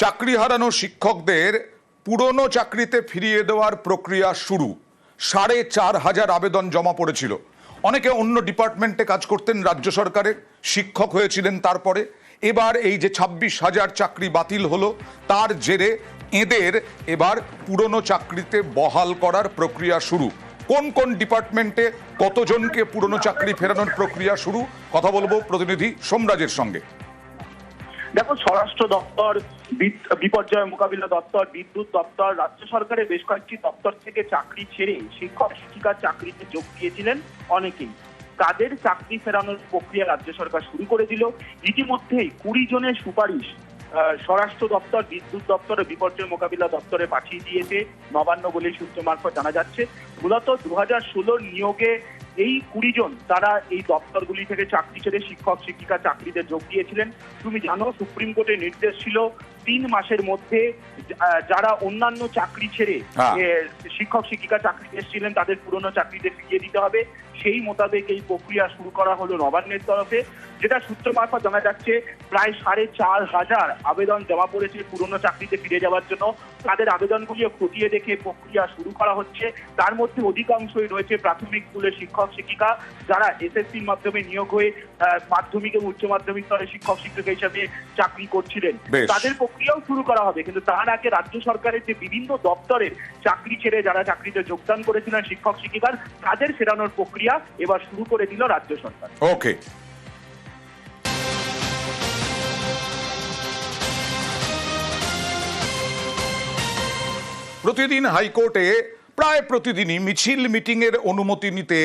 চাকরি হারানো শিক্ষকদের পুরনো চাকরিতে ফিরিয়ে দেওয়ার প্রক্রিয়া শুরু। সাড়ে চার হাজার আবেদন জমা পড়েছিল। অনেকে অন্য ডিপার্টমেন্টে কাজ করতেন রাজ্য সরকারের শিক্ষক হয়েছিলেন তারপরে। এবার এই যে ছাব্বিশ হাজার চাকরি বাতিল হলো, তার জেরে এদের এবার পুরনো চাকরিতে বহাল করার প্রক্রিয়া শুরু। কোন কোন ডিপার্টমেন্টে কতজনকে পুরনো চাকরি ফেরানোর প্রক্রিয়া শুরু, কথা বলব প্রতিনিধি সোমরাজের সঙ্গে। দেখো, স্বরাষ্ট্র দপ্তর বিপর্যয় মোকাবিলা দপ্তর, বিদ্যুৎ দপ্তর, রাজ্য সরকারের বেশ কয়েকটি দপ্তর থেকে চাকরি ছেড়ে শিক্ষক শিক্ষিকার চাকরিতে যোগ দিয়েছিলেন অনেকেই। তাদের চাকরি ফেরানোর প্রক্রিয়া রাজ্য সরকার শুরু করে দিল। ইতিমধ্যেই কুড়ি জনের সুপারিশ স্বরাষ্ট্র দপ্তর, বিদ্যুৎ দপ্তর বিপর্যয় মোকাবিলা দপ্তরে পাঠিয়ে দিয়েছে। নবান্ন বলে সূত্র মারফত জানা যাচ্ছে। মূলত দু হাজার ষোলোর নিয়োগে এই কুড়ি জন তারা এই দপ্তরগুলি থেকে চাকরি ছেড়ে শিক্ষক শিক্ষিকা চাকরিতে যোগ দিয়েছিলেন তুমি জানো সুপ্রিম কোর্টের নির্দেশ ছিল তিন মাসের মধ্যে যারা অন্যান্য চাকরি ছেড়ে হ্যাঁ। শিক্ষক শিক্ষিকা চাকরি এসেছিলেন তাদের পুরনো চাকরিতে ফিরিয়ে দিতে হবে সেই মোতাবেক এই প্রক্রিয়া শুরু করা হলো নবান্নের তরফে যেটা সূত্র মারফত জানা যাচ্ছে প্রায় সাড়ে চার হাজার আবেদন জমা পড়েছে পুরনো চাকরিতে ফিরে যাওয়ার জন্য। তাদের আবেদনগুলিও খতিয়ে দেখে প্রক্রিয়া শুরু করা হচ্ছে। তার মধ্যে অধিকাংশই রয়েছে প্রাথমিক স্কুলের শিক্ষক শিক্ষিকা যারা এসএসসির মাধ্যমে নিয়োগ হয়ে আহ, মাধ্যমিক এবং উচ্চ মাধ্যমিক স্তরে শিক্ষক শিক্ষিকা হিসাবে চাকরি করছিলেন। তাদের প্রক্রিয়াও শুরু করা হবে কিন্তু তার আগে রাজ্য সরকারের যে বিভিন্ন দপ্তরের চাকরি ছেড়ে যারা চাকরিতে যোগদান করেছিলেন শিক্ষক শিক্ষিকার তাদের ফেরানোর প্রক্রিয়া এবার শুরু করে দিল রাজ্য সরকার। ওকে প্রতিদিন হাইকোর্টে, প্রায় প্রতিদিনই মিছিল মিটিংয়ের অনুমতি নিতে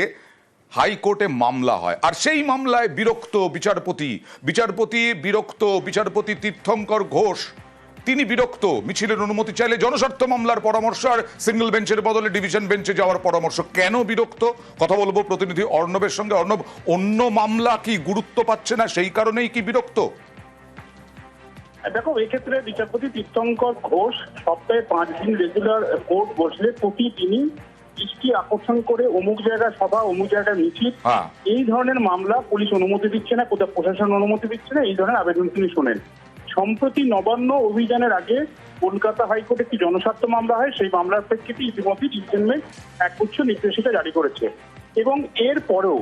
হাইকোর্টে মামলা হয়। আর সেই মামলায় বিরক্ত বিচারপতি বিচারপতি বিরক্ত বিচারপতি তীর্থঙ্কর ঘোষ তিনি বিরক্ত। মিছিলের অনুমতি চাইলে জনস্বার্থ মামলার পরামর্শ আর সিঙ্গেল বেঞ্চের বদলে ডিভিশন বেঞ্চে যাওয়ার পরামর্শ। কেন বিরক্ত? কথা বলব প্রতিনিধি অর্ণবের সঙ্গে। অর্ণব অন্য মামলা কি গুরুত্ব পাচ্ছে না? সেই কারণেই কি বিরক্ত? দেখো এক্ষেত্রে বিচারপতি তীর্থঙ্কর ঘোষ সপ্তাহে পাঁচ দিন রেগুলার কোর্ট বসলে প্রতিদিনই দৃষ্টি আকর্ষণ করে অমুক জায়গায় সভা অমুক জায়গায় মিছিল। হ্যাঁ। এই ধরনের মামলা পুলিশ অনুমতি দিচ্ছে না কোথাও প্রশাসন অনুমতি দিচ্ছে না এই ধরনের আবেদন তিনি শোনেন। সম্প্রতি নবান্ন অভিযানের আগে কলকাতা হাইকোর্টে একটি জনস্বার্থ মামলা হয়, সেই মামলার প্রেক্ষিতে ইতিমধ্যে ডিভিশন বেঞ্চ একগুচ্ছ নির্দেশিকা জারি করেছে। এবং এর পরেও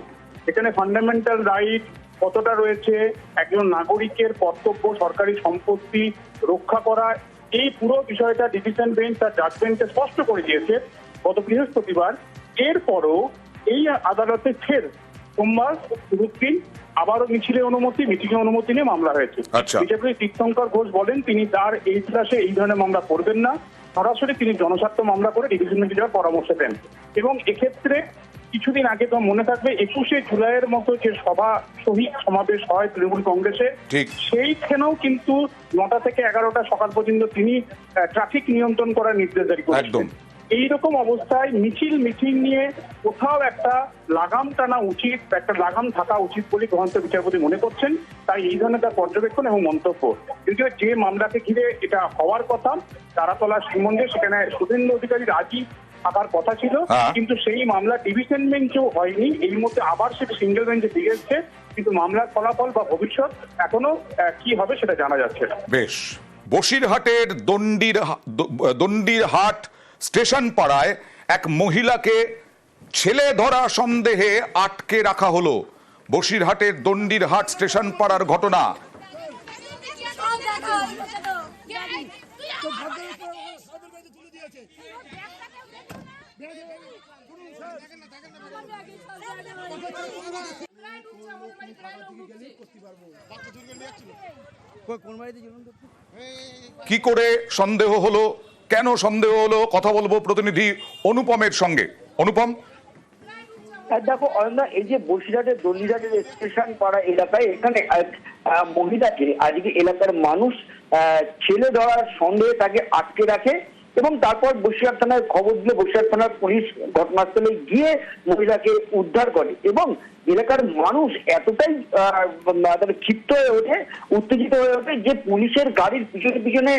এখানে ফান্ডামেন্টাল রাইট কতটা রয়েছে, একজন নাগরিকের কর্তব্য, সরকারি সম্পত্তি রক্ষা করা, এই পুরো বিষয়টা ডিভিশন বেঞ্চ তার জাজমেন্টে স্পষ্ট করে দিয়েছে গত বৃহস্পতিবার। এরপরও এই আদালতে ফের সোমবার শুরুর দিন আবারও মিছিলের অনুমতি মিটিংয়ের অনুমতি নিয়ে মামলা হয়েছে। আচ্ছা। বিচারপতি তীর্থঙ্কর ঘোষ বলেন তিনি তার এই ক্লাসে এই ধরনের মামলা করবেন না। সরাসরি তিনি জনস্বার্থ মামলা করে ডিভিশন বেঞ্চে যাওয়ার পরামর্শ দেন। এবং এক্ষেত্রে কিছুদিন আগে তো মনে থাকবে একুশে জুলাইয়ের মতো যে সভা শহীদ সমাবেশ হয় তৃণমূল কংগ্রেসে সেইখানেও কিন্তু নটা থেকে এগারোটা সকাল পর্যন্ত তিনি ট্রাফিক নিয়ন্ত্রণ করার নির্দেশ জারি করেছেন। এইরকম অবস্থায় মিছিল মিছিল নিয়ে কোথাও একটা লাগাম টানা উচিত একটা লাগাম থাকা উচিত বলে গ্রহন্ত বিচারপতি মনে করছেন। তাই এই ধরনের তার পর্যবেক্ষণ এবং মন্তব্য যদিও যে মামলাকে ঘিরে এটা হওয়ার কথা তারাতলা শ্রীমন্দির সেখানে শুভেন্দু অধিকারী রাজি থাকার কথা ছিল। হ্যাঁ। কিন্তু সেই মামলা ডিভিশন বেঞ্চেও হয়নি। এই মুহূর্তে আবার সেটা সিঙ্গেল বেঞ্চে দিয়ে এসছে। কিন্তু মামলার ফলাফল বা ভবিষ্যৎ এখনও কি হবে সেটা জানা যাচ্ছে না। বেশ। বসিরহাটের দণ্ডির দণ্ডির হাট স্টেশন পাড়ায় এক মহিলাকে ছেলে ধরা সন্দেহে আটকে রাখা হলো। বসিরহাটের দণ্ডির হাট স্টেশন পাড়ার ঘটনা। কি করে সন্দেহ হলো? কেন সন্দেহ হলো? কথা বলব প্রতিনিধি অনুপমের সঙ্গে। অনুপম? দেখো অরন্দা এই যে বসিরহাটের দলিরাটের স্টেশন পাড়া এলাকায় এখানে মহিলাকে, আজকে এলাকার মানুষ ছেলে ধরার সন্দেহে তাকে আটকে রাখে এবং তারপর বসিরহাট থানায় খবর দিলে বসিরহাট থানার পুলিশ ঘটনাস্থলে গিয়ে মহিলাকে উদ্ধার করে এবং এলাকার মানুষ এতটাই মানে ক্ষিপ্ত হয়ে ওঠে, উত্তেজিত হয়ে ওঠে যে পুলিশের গাড়ির পিছনে পিছনে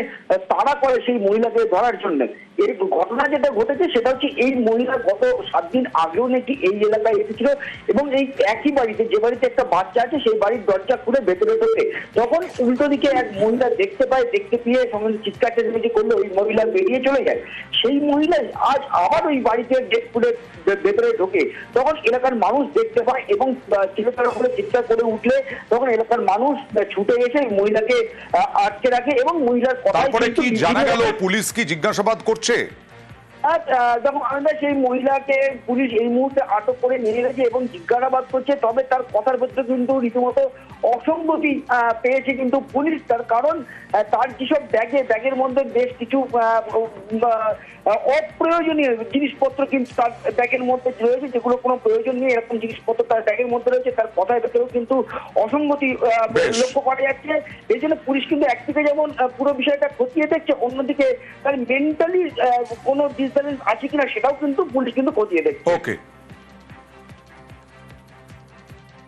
তাড়া করে সেই মহিলাকে ধরার জন্য। এই ঘটনা যেটা ঘটেছে সেটা হচ্ছে এই মহিলা গত সাত দিন আগেও নাকি এই এলাকায় এসেছিল এবং এই একই বাড়িতে, যে বাড়িতে একটা বাচ্চা আছে, সেই বাড়ির দরজা খুলে ভেতরে ঢোকে তখন উল্টো দিকে এক মহিলা দেখতে পায়, দেখতে পেয়ে সঙ্গে চিৎকার চেঁচামেচি করলে ওই মহিলা বেরিয়ে চলে যায়। সেই মহিলা আজ আবার ওই বাড়িতে গেট খুলে ভেতরে ঢোকে। তখন এলাকার মানুষ দেখতে পায় এবং চিৎকার করে চিৎকার করে উঠলে তখন এলাকার মানুষ ছুটে গেছে মহিলাকে আটকে রাখে এবং মহিলার তারপরে কি জানা গেল পুলিশ কি জিজ্ঞাসাবাদ করছে? যখন আমরা সেই মহিলাকে পুলিশ এই মুহূর্তে আটক করে নিয়ে গেছে এবং জিজ্ঞাসাবাদ করছে তবে তার কথার ভেতরে কিন্তু রীতিমতো অসঙ্গতি পেয়েছে কিন্তু পুলিশ। তার কারণ তার যেসব ব্যাগে ব্যাগের মধ্যে বেশ কিছু অপ্রয়োজনীয় জিনিসপত্র কিন্তু তার ব্যাগের মধ্যে রয়েছে যেগুলো কোনো প্রয়োজন নেই এরকম জিনিসপত্র তার ব্যাগের মধ্যে রয়েছে তার কথার ভেতরেও কিন্তু অসঙ্গতি লক্ষ্য করা যাচ্ছে। এই জন্য পুলিশ কিন্তু একদিকে যেমন পুরো বিষয়টা খতিয়ে দেখছে অন্যদিকে তার মেন্টালি কোনো ডিসব্যালেন্স আছে কিনা সেটাও কিন্তু পুলিশ কিন্তু খতিয়ে দেখছে। ওকে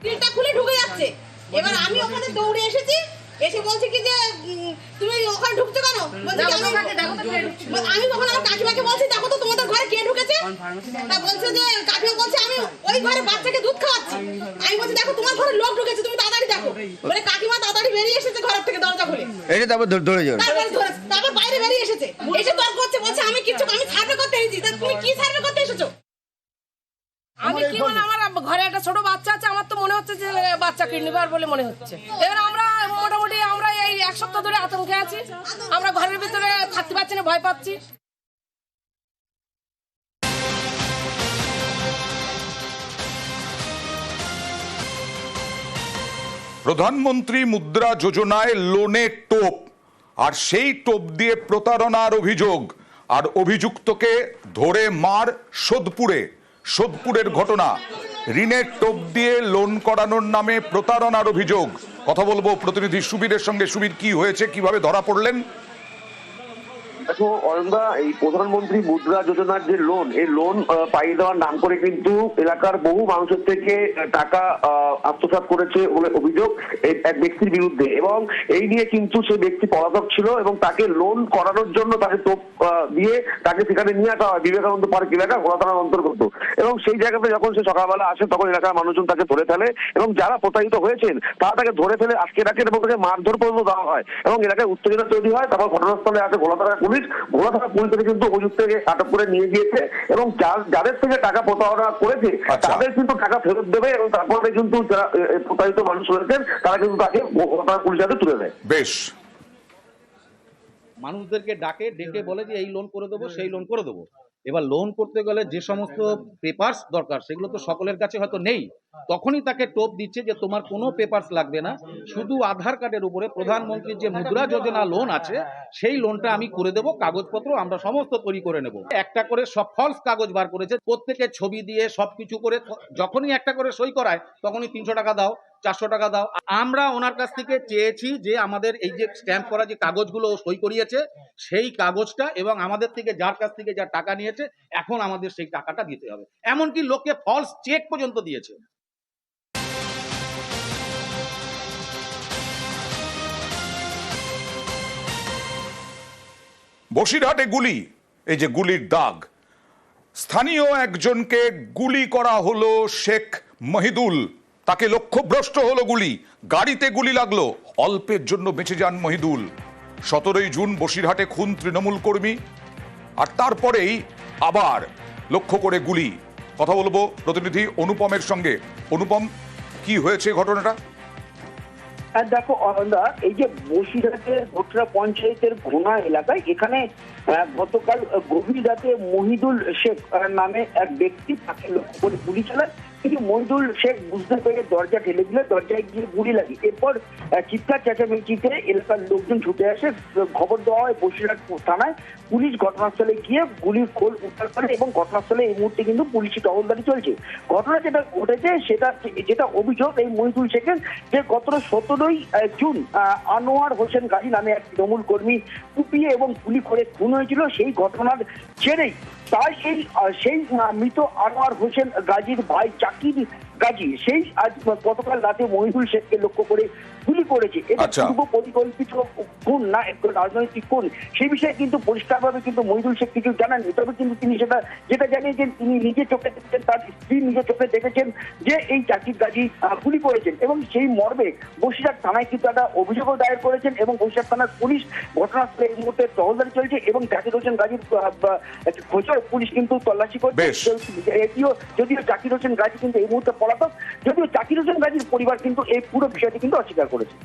গ্রিলটা খুলে ঢুকে যাচ্ছে। এবার আমি ওখানে দৌড়ে এসেছি এসে বলছে কি যে তুমি ওখানে ঢুকছো কেন? বলছে কি আমি আমি তখন আমার কাকিমাকে বলছি দেখো তো তোমাদের ঘরে কে ঢুকেছে? তা বলছে যে কাকিমা বলছে আমি ওই ঘরে বাচ্চাকে দুধ খাওয়াচ্ছি। আমি বলছি দেখো তোমার ঘরে লোক ঢুকেছে তুমি তাড়াতাড়ি দেখো। বলে কাকিমা তাড়াতাড়ি বেরিয়ে এসেছে ঘরের থেকে দরজা খুলে। এটা তারপর ধরে- ধরে তারপর তারপর বাইরে বেরিয়ে এসেছে। এসে তর্ক করছে বলছে আমি কিচ্ছু আমি সার্ভে করতে এসেছি তা তুমি কি সার্ভে করতে এসেছ? আমি কি মানে আমার ঘরে একটা ছোট বাচ্চা আছে আমার তো মনে হচ্ছে যে বাচ্চা কিডনিবার বলে মনে হচ্ছে। এবার আমরা মোটামুটি আমরা এই এক সপ্তাহ ধরে আতঙ্কে আছি। আমরা ঘরের ভিতরে থাকতে পারছি না ভয় পাচ্ছি। প্রধানমন্ত্রী মুদ্রা যোজনায় লোনে টোপ আর সেই টোপ দিয়ে প্রতারণার অভিযোগ। আর অভিযুক্তকে ধরে মার সোদপুরে। সোদপুরের ঘটনা। ঋণের টোপ দিয়ে লোন করানোর নামে প্রতারণার অভিযোগ। কথা বলব প্রতিনিধি সুবীরের সঙ্গে। সুবীর, কি হয়েছে? কীভাবে ধরা পড়লেন? দেখো অরন্দা এই প্রধানমন্ত্রী মুদ্রা যোজনার যে লোন এই লোন পাইয়ে দেওয়ার নাম করে কিন্তু এলাকার বহু মানুষের থেকে টাকা আহ, আত্মসাৎ করেছে বলে অভিযোগ এক ব্যক্তির বিরুদ্ধে। এবং এই নিয়ে কিন্তু সেই ব্যক্তি পলাতক ছিল এবং তাকে লোন করানোর জন্য তাকে আহ, দিয়ে তাকে সেখানে নিয়ে আসা হয় বিবেকানন্দ পার্ক এলাকা ঘোড়া অন্তর্গত। এবং সেই জায়গাতে যখন সে সকালবেলা আসে তখন এলাকার মানুষজন তাকে ধরে ফেলে এবং যারা প্রতারিত হয়েছেন তারা তাকে ধরে ফেলে আটকে রাখেন এবং তাকে মারধর পর্যন্ত দেওয়া হয়। এবং এলাকায় উত্তেজনা তৈরি হয় তারপর ঘটনাস্থলে আসে ঘোড়াথানা পুলিশ ঘোড়াথানা পুলিশ থেকে কিন্তু অভিযুক্তকে আটক করে নিয়ে গিয়েছে এবং যাদের থেকে টাকা প্রতারণা করেছে আচ্ছা। তাদের কিন্তু টাকা ফেরত দেবে এবং তারপরে কিন্তু যারা প্রতারিত মানুষ রয়েছেন তারা কিন্তু তাকে ঘোড়াথানা পুলিশ হাতে তুলে দেয়। বেশ। মানুষদেরকে ডাকে ডেকে বলে যে এই লোন করে দেবো সেই লোন করে দেবো। এবার লোন করতে গেলে যে সমস্ত পেপারস দরকার, সেগুলো তো সকলের কাছে হয়তো নেই, তখনই তাকে টোপ দিচ্ছে যে তোমার কোনো পেপারস লাগবে না, শুধু আধার কার্ডের উপরে প্রধানমন্ত্রীর যে মুদ্রা যোজনা লোন আছে, সেই লোনটা আমি করে দেবো, কাগজপত্র আমরা সমস্ত তৈরি করে নেব। একটা করে সব ফলস কাগজ বার করেছে প্রত্যেকের ছবি দিয়ে সবকিছু করে, যখনই একটা করে সই করায়, তখনই তিনশো টাকা দাও চারশো টাকা দাও। আমরা ওনার কাছ থেকে চেয়েছি যে আমাদের এই যে স্ট্যাম্প করা যে কাগজগুলো সই করিয়েছে, সেই কাগজটা এবং আমাদের থেকে যার কাছ থেকে যা টাকা নিয়েছে, এখন আমাদের সেই টাকাটা দিতে হবে। এমনকি লোককে ফলস চেক পর্যন্ত দিয়েছে। বসিরহাটে গুলি, এই যে গুলির দাগ। স্থানীয় একজনকে গুলি করা হলো শেখ মহিদুল। তাকে লক্ষ্যভ্রষ্ট হলো গুলি। গাড়িতে গুলি লাগল। অল্পের জন্য বেঁচে যান মহিদুল। সতেরোই জুন বসিরহাটে খুন তৃণমূল কর্মী। আর তারপরেই আবার লক্ষ্য করে গুলি। কথা বলব প্রতিনিধি অনুপমের সঙ্গে। অনুপম, কি হয়েছে ঘটনাটা? আর দেখো অনন্দা এই যে বসিরহাটের ভোটরা পঞ্চায়েতের ঘোনা এলাকায়, এখানে গতকাল, গভীর রাতে মহিদুল শেখ নামে এক ব্যক্তি তাকে লক্ষ্য করে গুলি চালায়। কিন্তু মহিদুল শেখ বুঝতে পেরে দরজা ঠেলে দিলে, দরজায় গিয়ে গুলি লাগে এরপর চিৎকার চেঁচামেচিতে এলাকার লোকজন ছুটে আসে খবর দেওয়া হয় বসিরহাট থানায়। পুলিশ ঘটনাস্থলে গিয়ে গুলির খোল উদ্ধার করে এবং ঘটনাস্থলে এই মুহূর্তে কিন্তু পুলিশি টহলদারি চলছে। ঘটনা যেটা ঘটেছে, সেটা, যেটা অভিযোগ এই মহিদুল শেখের যে গত সতেরোই জুন আনোয়ার হোসেন গাজী নামে এক তৃণমূল কর্মী কুপিয়ে এবং গুলি করে খুন হয়েছিল, সেই ঘটনার জেরেই। তাই সেই সেই মৃত আনোয়ার হোসেন গাজীর ভাই জাকির গাজী সেই আজ গতকাল রাতে মহিদুল শেখকে লক্ষ্য করে গুলি করেছে। এটা আচ্ছা। পূর্ব পরিকল্পিত খুন না রাজনৈতিক খুন সেই বিষয়ে কিন্তু পরিষ্কারভাবে কিন্তু মহিদুল শেখ কিছু জানাননি তবে কিন্তু তিনি সেটা যেটা জানিয়েছেন তিনি নিজে চোখে দেখেছেন তার স্ত্রী নিজে চোখে দেখেছেন যে এই চাকরির গাজী গুলি করেছেন। এবং সেই মর্মে বসিরহাট থানায় কিন্তু একটা অভিযোগও দায়ের করেছেন এবং বসিরহাট থানার পুলিশ ঘটনাস্থলে এই মুহূর্তে টহলদারি চলছে এবং জাকির হোসেন গাজীর খোঁজও পুলিশ কিন্তু তল্লাশি করছে। যদিও জাকির হোসেন গাজী কিন্তু এই মুহূর্তে পলাতক যদিও জাকির হোসেন গাজীর পরিবার কিন্তু এই পুরো বিষয়টি কিন্তু অস্বীকার করেছে।